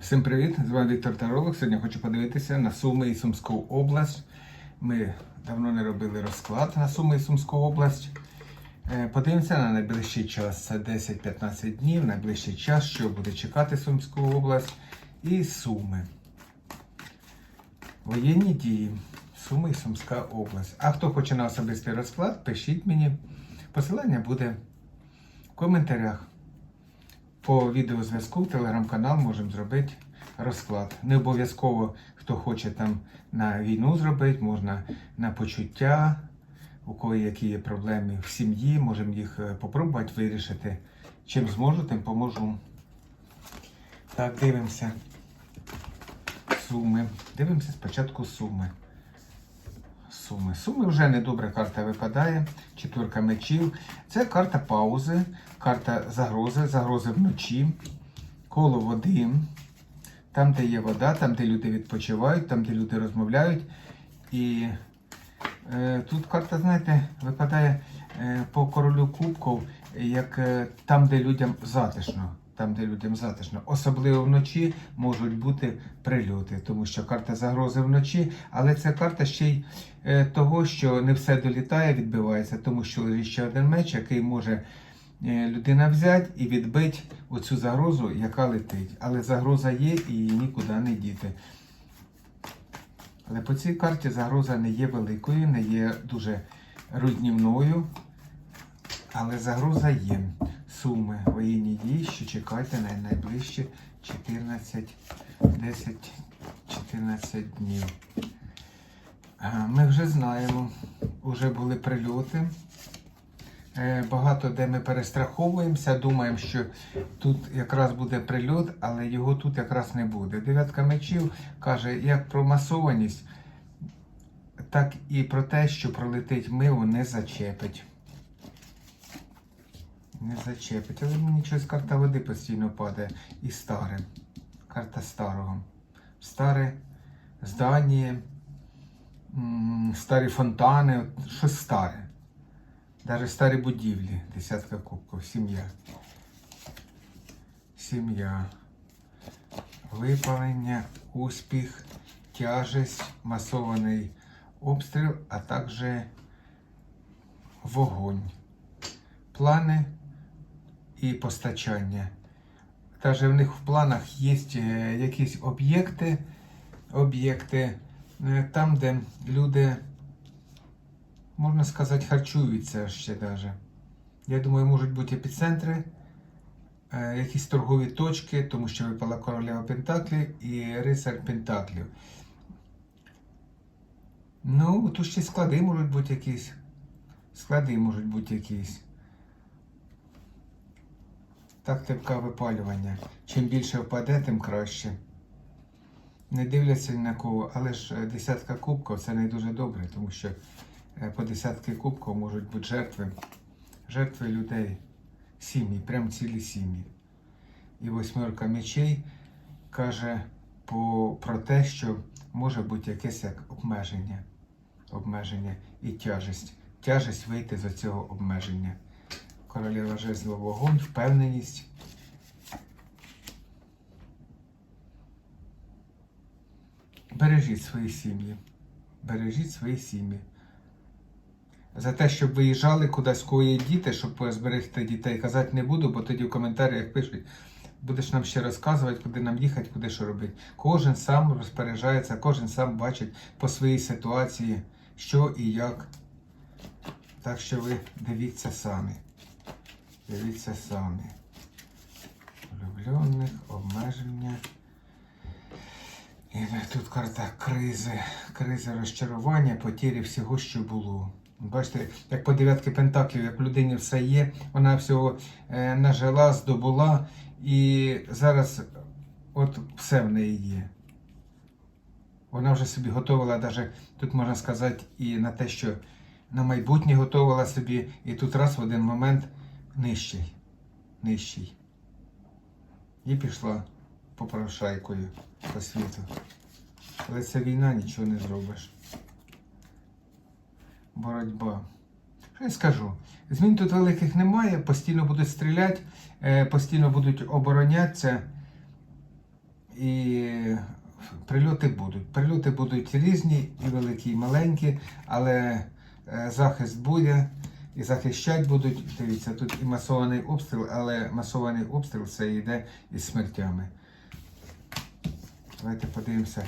Всім привіт! З вами Віктор Таролог. Сьогодні хочу подивитися на Суми і Сумську область. Ми давно не робили розклад на Суми і Сумську область. Е, Подивимося на найближчий час. Це 10-15 днів, найближчий час, що буде чекати Сумську область і Суми. Воєнні дії. Суми і Сумська область. А хто хоче на особистий розклад, пишіть мені. Посилання буде в коментарях по відеозв'язку в телеграм-канал можемо зробити розклад. Не обов'язково, хто хоче там на війну зробити, можна на почуття, у кого які є проблеми в сім'ї, можемо їх е, попробувати вирішити. Чим зможу, тим поможу. Так, дивимося. Суми. Дивимося спочатку суми. Суми. Суми вже недобра карта випадає. Четвірка мечів. Це карта паузи, карта загрози, загрози вночі, коло води. Там, де є вода, там, де люди відпочивають, там, де люди розмовляють. І е, тут карта, знаєте, випадає е, по королю кубків, як е, там, де людям затишно. Там, де людям затишно. Особливо вночі можуть бути прильоти, тому що карта загрози вночі, але це карта ще й е, того, що не все долітає, відбивається, тому що лежить ще один меч, який може е, людина взяти і відбити оцю загрозу, яка летить. Але загроза є і її нікуди не діти. Але по цій карті загроза не є великою, не є дуже руйнівною. Але загроза є. Суми воєнні дії, що чекайте на найближчі 14, 10, 14 днів. Е, Ми вже знаємо, вже були прильоти. Е, Багато де ми перестраховуємося, думаємо, що тут якраз буде прильот, але його тут якраз не буде. Дев'ятка мечів каже, як про масованість, так і про те, що пролетить мило, не зачепить. Не зачепить. Але мені щось карта води постійно падає. І старе. Карта старого. Старе здання, старі фонтани, щось старе. Навіть старі будівлі. Десятка кубків. Сім'я. Сім'я. Випалення, успіх, тяжесть, масований обстріл, а також вогонь. Плани і постачання. Навіть в них в планах є е, якісь об'єкти, об'єкти е, там, де люди, можна сказати, харчуються ще навіть. Я думаю, можуть бути епіцентри, е, якісь торгові точки, тому що випала королева Пентаклів і рицар Пентаклів. Ну, тут ще склади можуть бути якісь. Склади можуть бути якісь. Тактика випалювання. Чим більше впаде, тим краще. Не дивляться ні на кого, але ж е, десятка кубків це не дуже добре, тому що е, по десятки кубків можуть бути жертви. Жертви людей, сім'ї, прям цілі сім'ї. І восьмерка мечей каже по, про те, що може бути якесь як обмеження. Обмеження і тяжесть. Тяжесть вийти з цього обмеження. Королева жезлова вогонь, впевненість. Бережіть свої сім'ї. Бережіть свої сім'ї. За те, щоб виїжджали кудись, є діти, щоб зберегти дітей, казати не буду, бо тоді в коментарях пишуть, будеш нам ще розказувати, куди нам їхати, куди що робити. Кожен сам розпоряджається, кожен сам бачить по своїй ситуації, що і як. Так що ви дивіться самі. Дивіться самі. Влюблених, обмеження. І тут карта кризи, кризи розчарування, потірі всього, що було. Бачите, як по дев'ятки пентаклів, як в людині все є, вона всього е, нажила, здобула, і зараз от все в неї є. Вона вже собі готувала, навіть тут можна сказати, і на те, що на майбутнє готувала собі, і тут раз в один момент нижчий. Нижчий. І пішла попрошайкою по світу. Але це війна, нічого не зробиш. Боротьба. Що я скажу? Змін тут великих немає, постійно будуть стріляти, е, постійно будуть оборонятися. І прильоти будуть. Прильоти будуть різні, і великі, і маленькі, але е, захист буде і захищати будуть. Дивіться, тут і масований обстріл, але масований обстріл це йде із смертями. Давайте подивимося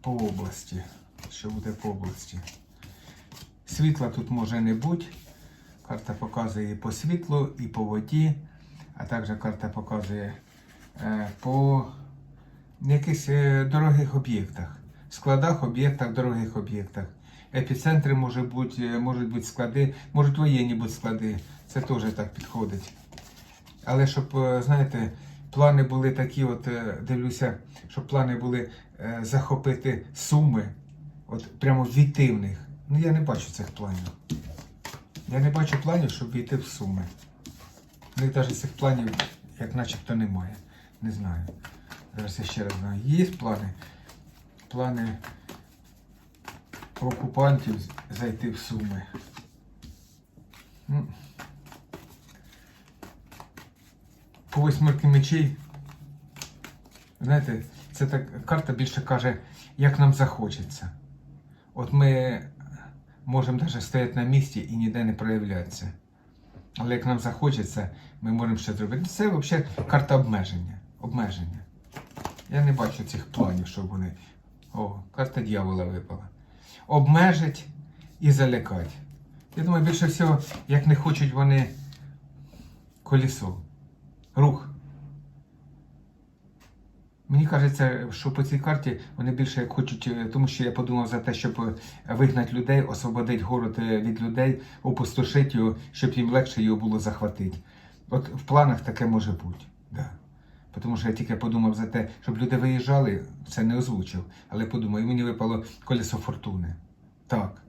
по області. Що буде по області? Світла тут може не бути. Карта показує і по світлу, і по воді, а також карта показує е, по якихось е, дорогих об'єктах, складах, об'єктах, дорогих об'єктах. Епіцентри може бути, е, можуть бути склади, можуть воєнні бути склади. Це теж так підходить. Але щоб, е, знаєте, плани були такі, от е, дивлюся, щоб плани були захопити суми, от прямо війти в них. Ну я не бачу цих планів. Я не бачу планів, щоб війти в суми. У них навіть цих планів, як начебто, немає. Не знаю. Зараз я ще раз знаю. Є плани. Плани окупантів зайти в суми. По восьмерки мечей. Знаєте, це так карта більше каже, як нам захочеться. От ми можемо навіть стояти на місці і ніде не проявлятися. Але як нам захочеться, ми можемо ще зробити. Це взагалі карта обмеження. Обмеження. Я не бачу цих планів, щоб вони. О, карта дьявола випала. Обмежить і залякать. Я думаю, більше всього, як не хочуть вони колесо. Рух. Мені кажеться, що по цій карті вони більше як хочуть, е, тому що я подумав за те, щоб е, вигнати людей, освободити город е, від людей, опустошити його, щоб їм легше його було захватити. От в планах таке може бути. Да. Тому що я тільки подумав за те, щоб люди виїжджали, це не озвучив, але подумав, і мені випало колесо фортуни. Так.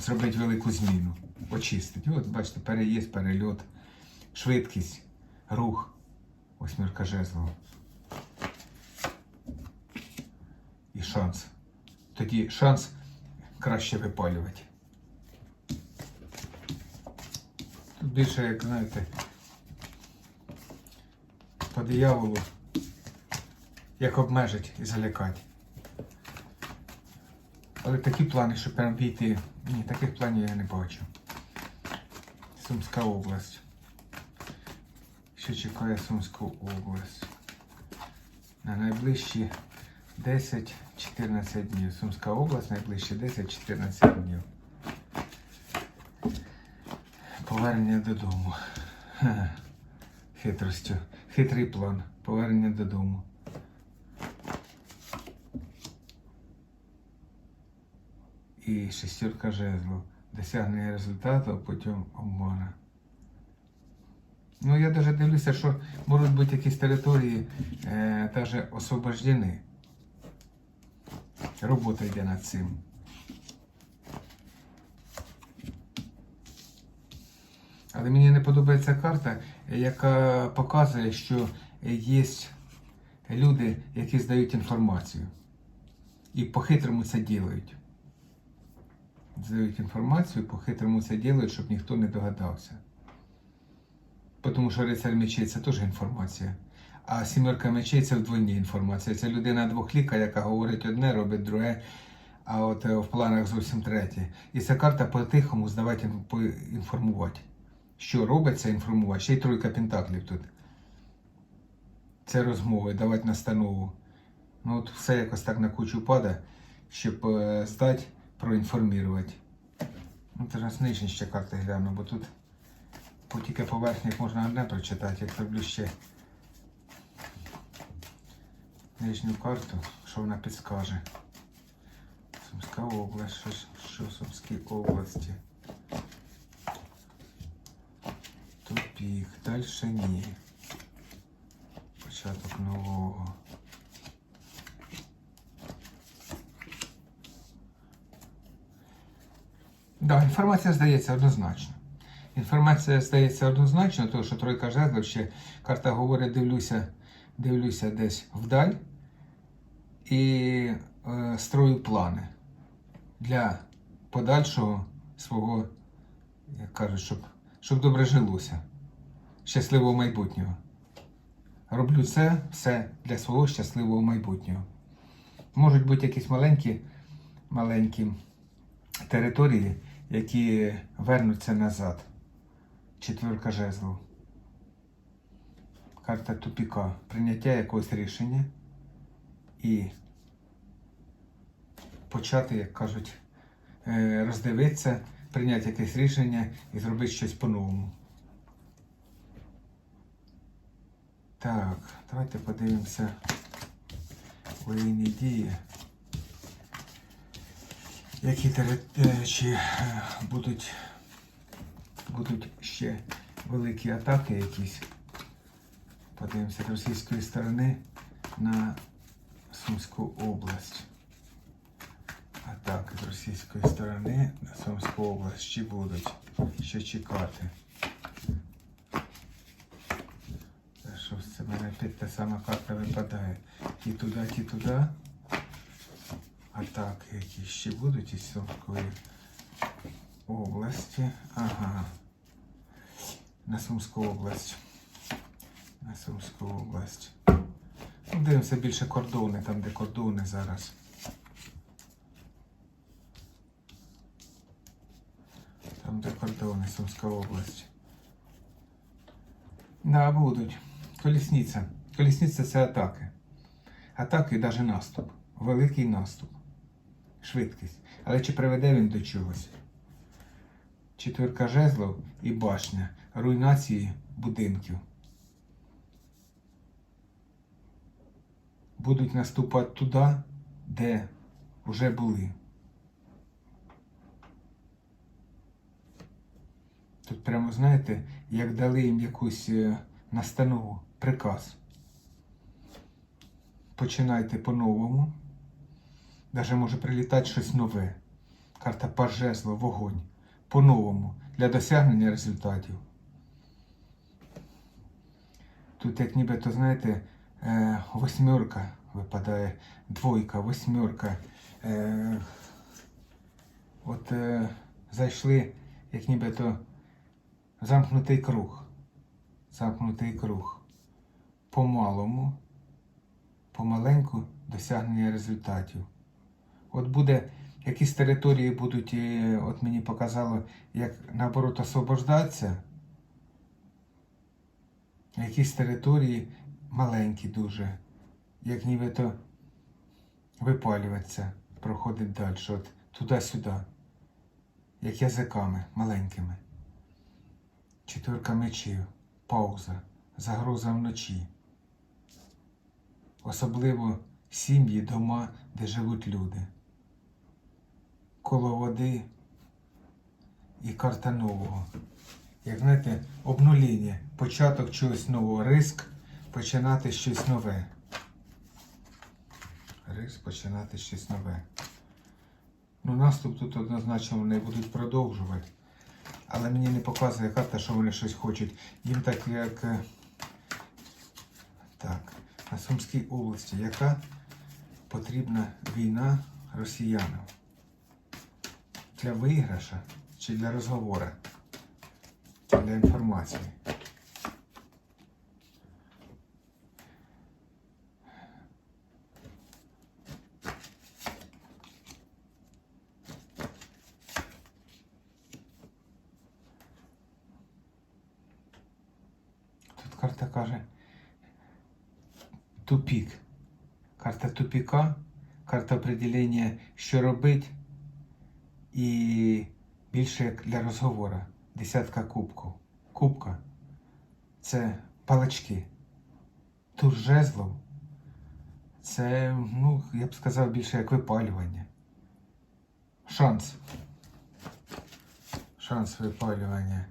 Зробити велику зміну. Очистити. От, бачите, переїзд, перельот, швидкість, рух. Восьмірка жезлов. І шанс. Тоді шанс краще випалювати. Тут більше, як знаєте, по дияволу, як обмежить і залякати. Але такі плани, щоб прям війти. Ні, таких планів я не бачу. Сумська область. Що чекає Сумську область? На найближчі 10-14 днів. Сумська область найближчі 10-14 днів. Повернення додому. Хитростю. Хитрий план. Повернення додому. І шестерка жезлов. Досягнення результату, потім обмана. Ну, я даже дивлюся, що можуть бути якісь території е, освобождені. Робота йде над цим. Але мені не подобається карта, яка показує, що є люди, які здають інформацію. І по-хитрому це ділають. Здають інформацію, по-хитрому це ділають, щоб ніхто не догадався. Тому що рицар мечей це теж інформація. А сімерка мечей це вдвойні інформація. Це людина двохліка, яка говорить одне, робить друге, а от е, в планах зовсім третє. І ця карта по-тихому здавати інформувати. Що робиться інформувати? Ще й тройка пентаклів тут. Це розмови, давати настанову. Ну от все якось так на кучу падає, щоб е, здати, проінформувати. Ну, зараз нижні ще карти гляну, бо тут по тільки поверхнях можна одне прочитати, як роблю ще нижню карту, що вона підскаже. Сумська область, що, що Сумській області. Тупік, далі ні. Початок нового. Да, інформація здається однозначно. Інформація здається однозначно, тому що тройка жезлів ще карта говорить, дивлюся, дивлюся десь вдаль і е, строю плани для подальшого свого, як кажуть, щоб, щоб добре жилося, щасливого майбутнього. роблю це все для свого щасливого майбутнього. Можуть бути якісь маленькі, маленькі території, які вернуться назад. Четверка жезлов. Карта тупіка. Прийняття якогось рішення і почати, як кажуть, е, роздивитися, прийняти якесь рішення і зробити щось по-новому. Так, давайте подивимося воєнні дії. Які е, будуть, будуть ще великі атаки якісь. Подивимося з російської сторони на Сумську область. Атаки з російської сторони на Сумську область. Чи будуть? Ще чекати. Та Що ж це в мене опять та сама карта випадає. Ті туди, ті туди. Атаки які ще будуть із Сумської області. Ага. На Сумську область. На Сумську область. Ну, дивимося більше кордони, там де кордони зараз. Там де кордони, Сумська область. Да, будуть. Колісниця. Колісниця це атаки. Атаки і навіть наступ. Великий наступ. Швидкість. Але чи приведе він до чогось? Четвірка жезлов і башня. Руйнації будинків. Будуть наступати туди, де вже були. Тут прямо, знаєте, як дали їм якусь е, настанову, приказ. Починайте по-новому. Даже може прилітати щось нове. Карта пажезло, вогонь. По-новому. Для досягнення результатів. Тут, як нібито, знаєте, е, восьмерка випадає, двойка, восьмерка. Е, от е, зайшли, як нібито замкнутий круг. Замкнутий круг. Помалому, помаленьку досягнення результатів. От буде, якісь території будуть, е, от мені показало, як наоборот освобождатися. Якісь території маленькі дуже, як нібито випалюватися, проходить далі, от туди-сюди, як язиками маленькими. Четверка мечів, пауза, загроза вночі. Особливо сім'ї, дома, де живуть люди. Коло води і карта нового. Як знаєте, обнуління, початок чогось нового, риск починати щось нове. Риск починати щось нове. Ну, наступ тут однозначно вони будуть продовжувати. Але мені не показує карта, що вони щось хочуть. Їм так як. е, Так, на Сумській області, яка потрібна війна росіянам? Для виграша чи для розговору? Чи для інформації? Тут карта каже тупік. Карта карта определення, що робить, і більше як для розговору. Десятка кубків. Кубка це палачки. Тур жезлов це, ну, я б сказав, більше як випалювання. Шанс. Шанс випалювання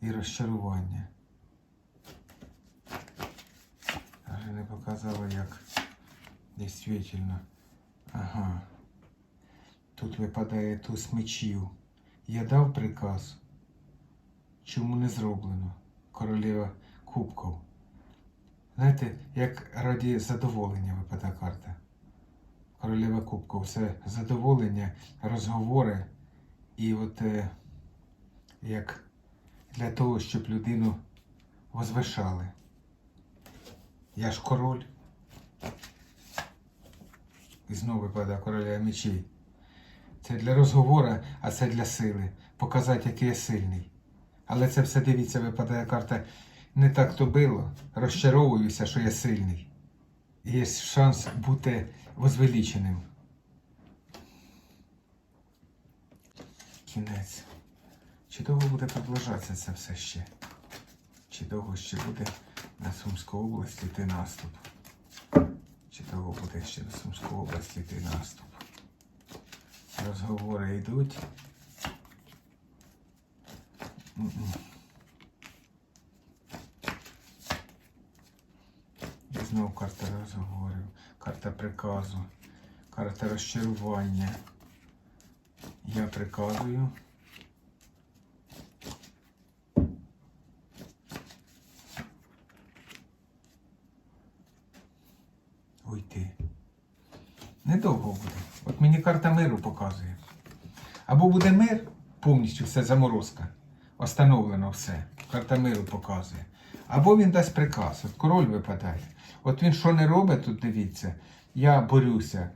і розчарування. Даже не показало, як дійсно. Ага. Тут випадає туз мечів. Я дав приказ. Чому не зроблено? Королева кубків. Знаєте, як раді задоволення випадає карта. Королева кубків. Це задоволення, розговори і от е, як для того, щоб людину возвишали. Я ж король. І знову випадає короля мечей. Це для розговору, а це для сили. Показати, який я сильний. Але це все дивіться, випадає карта. Не так то було. Розчаровуюся, що я сильний. Є шанс бути возвеличеним. Кінець. Чи довго буде продовжатися це все ще? Чи довго ще буде на Сумську область йти наступ? Чи довго буде ще на Сумську область йти наступ? Розговори йдуть. І знову карта розговорів, карта приказу, карта розчарування. Я приказую. Недовго буде. От мені карта миру показує. Або буде мир, повністю все заморозка. Остановлено все. Карта миру показує. Або він дасть приказ. От король випадає. От він що не робить, тут дивіться. Я борюся.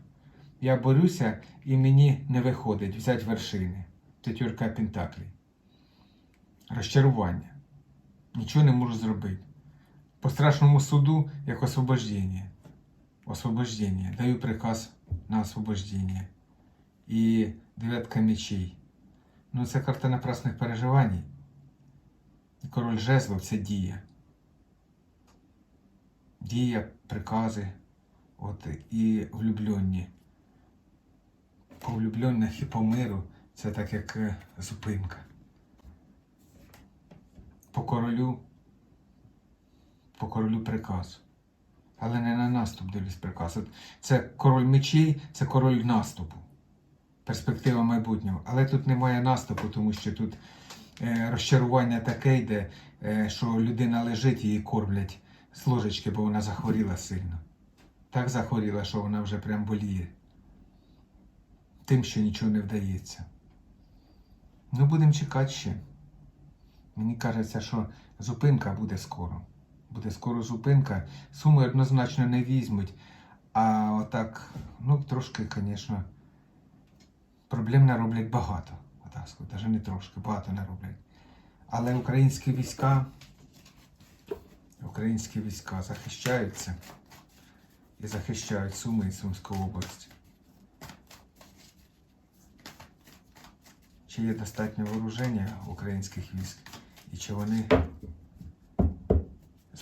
Я борюся і мені не виходить взяти вершини. П'ятірка Пентаклей. Розчарування. Нічого не можу зробити. По страшному суду, як освобождення. Освобождення. Даю приказ на освобождення. І дев'ятка мечей. Ну, це карта напрасних переживань. Король жезлов це дія. Дія, прикази. От, і влюблені. По влюблених і по миру це так як е, зупинка. По королю, по королю приказ. Але не на наступ дивлюсь приказ. От Це король мечей, це король наступу. Перспектива майбутнього. Але тут немає наступу, тому що тут е, розчарування таке йде, е, що людина лежить її кормлять з ложечки, бо вона захворіла сильно. Так захворіла, що вона вже прям боліє. Тим, що нічого не вдається. Ну, будемо чекати ще. Мені кажеться, що зупинка буде скоро. Буде скоро зупинка. Суми однозначно не візьмуть. А отак, ну, трошки, звісно, проблем нароблять багато. Отак навіть не трошки, багато нароблять. Але українські війська, українські війська захищаються і захищають Суми і Сумську область. Чи є достатньо вооруження українських військ і чи вони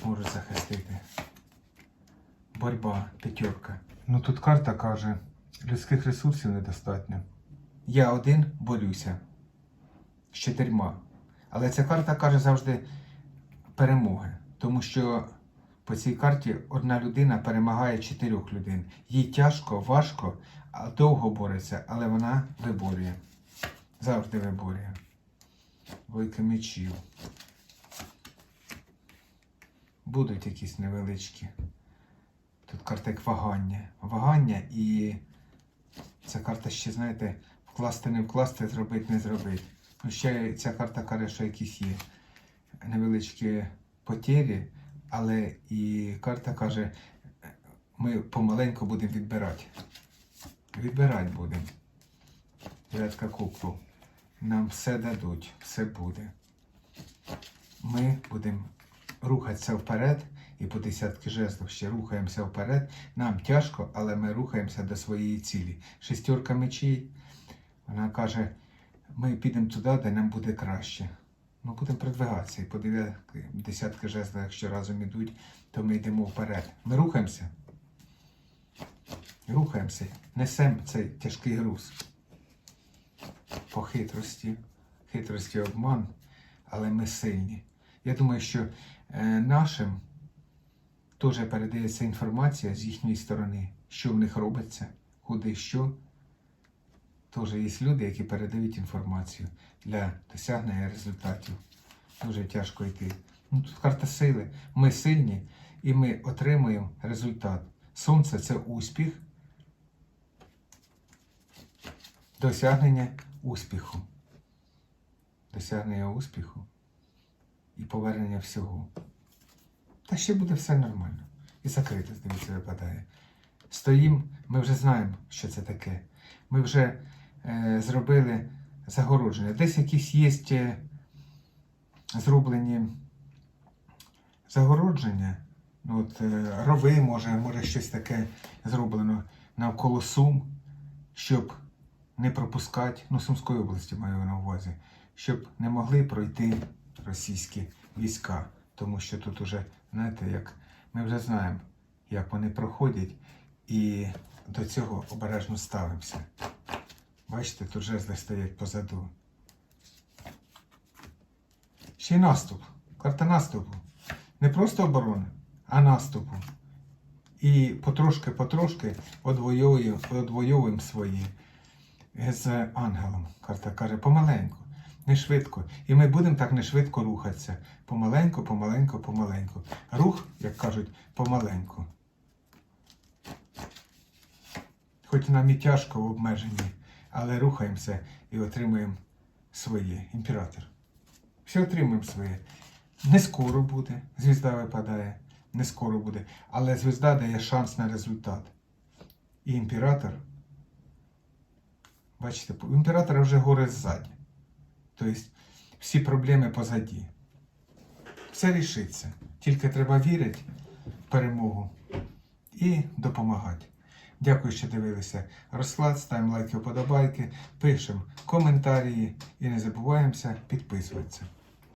зможуть захистити? Борьба, п'ятерка. Ну тут карта каже, людських ресурсів недостатньо. Я один борюся з чотирма. Але ця карта каже завжди перемоги. Тому що по цій карті одна людина перемагає чотирьох людей. Їй тяжко, важко, а довго бореться, але вона виборює. Завжди виборює. Войки мечів. Будуть якісь невеличкі. Тут карта як вагання. Вагання і ця карта ще, знаєте, вкласти не вкласти, зробити не зробити. Ну, ще ця карта каже, що якісь є невеличкі потері, але і карта каже, ми помаленьку будемо відбирати. Відбирати будемо. Дев'ятка куклу. Нам все дадуть, все буде. Ми будемо рухатися вперед і по десятки жезлів ще рухаємося вперед. Нам тяжко, але ми рухаємося до своєї цілі. Шестерка мечей. Вона каже, ми підемо туди, де нам буде краще. Ми будемо продвигатися і по десятки жезлів, якщо разом ідуть, то ми йдемо вперед. Ми рухаємося. Рухаємося, несемо цей тяжкий груз по хитрості, хитрості обман, але ми сильні. Я думаю, що нашим теж передається інформація з їхньої сторони, що в них робиться, куди що. Теж є люди, які передають інформацію для досягнення результатів. Дуже тяжко йти. Ну, тут карта сили. Ми сильні і ми отримуємо результат. Сонце це успіх, досягнення успіху. Досягнення успіху і повернення всього. Та ще буде все нормально. І закрите, дивіться, випадає. Стоїм, ми вже знаємо, що це таке. Ми вже е, зробили загородження. Десь якісь є е, зроблені загородження. Ну, От, е, рови, може, може щось таке зроблено навколо Сум, щоб не пропускати, ну, Сумської області маю на увазі, щоб не могли пройти російські війська. Тому що тут уже, знаєте, як ми вже знаємо, як вони проходять, і до цього обережно ставимося. Бачите, тут жезли стоять позаду. Ще й наступ. Карта наступу. Не просто оборони, а наступу. І потрошки-потрошки одвоюємо, свої з ангелом. Карта каже, помаленьку, не швидко. І ми будемо так не швидко рухатися. Помаленьку, помаленьку, помаленьку. Рух, як кажуть, помаленьку. Хоч нам і тяжко в обмеженні, але рухаємося і отримуємо своє. Імператор. Все отримуємо своє. Не скоро буде, звізда випадає, не скоро буде, але звізда дає шанс на результат. І імператор, бачите, у імператора вже гори ззаді. Тобто всі проблеми позаді. Все рішиться. Тільки треба вірити в перемогу і допомагати. Дякую, що дивилися розклад, ставимо лайки, вподобайки, пишемо коментарі і не забуваємося підписуватися.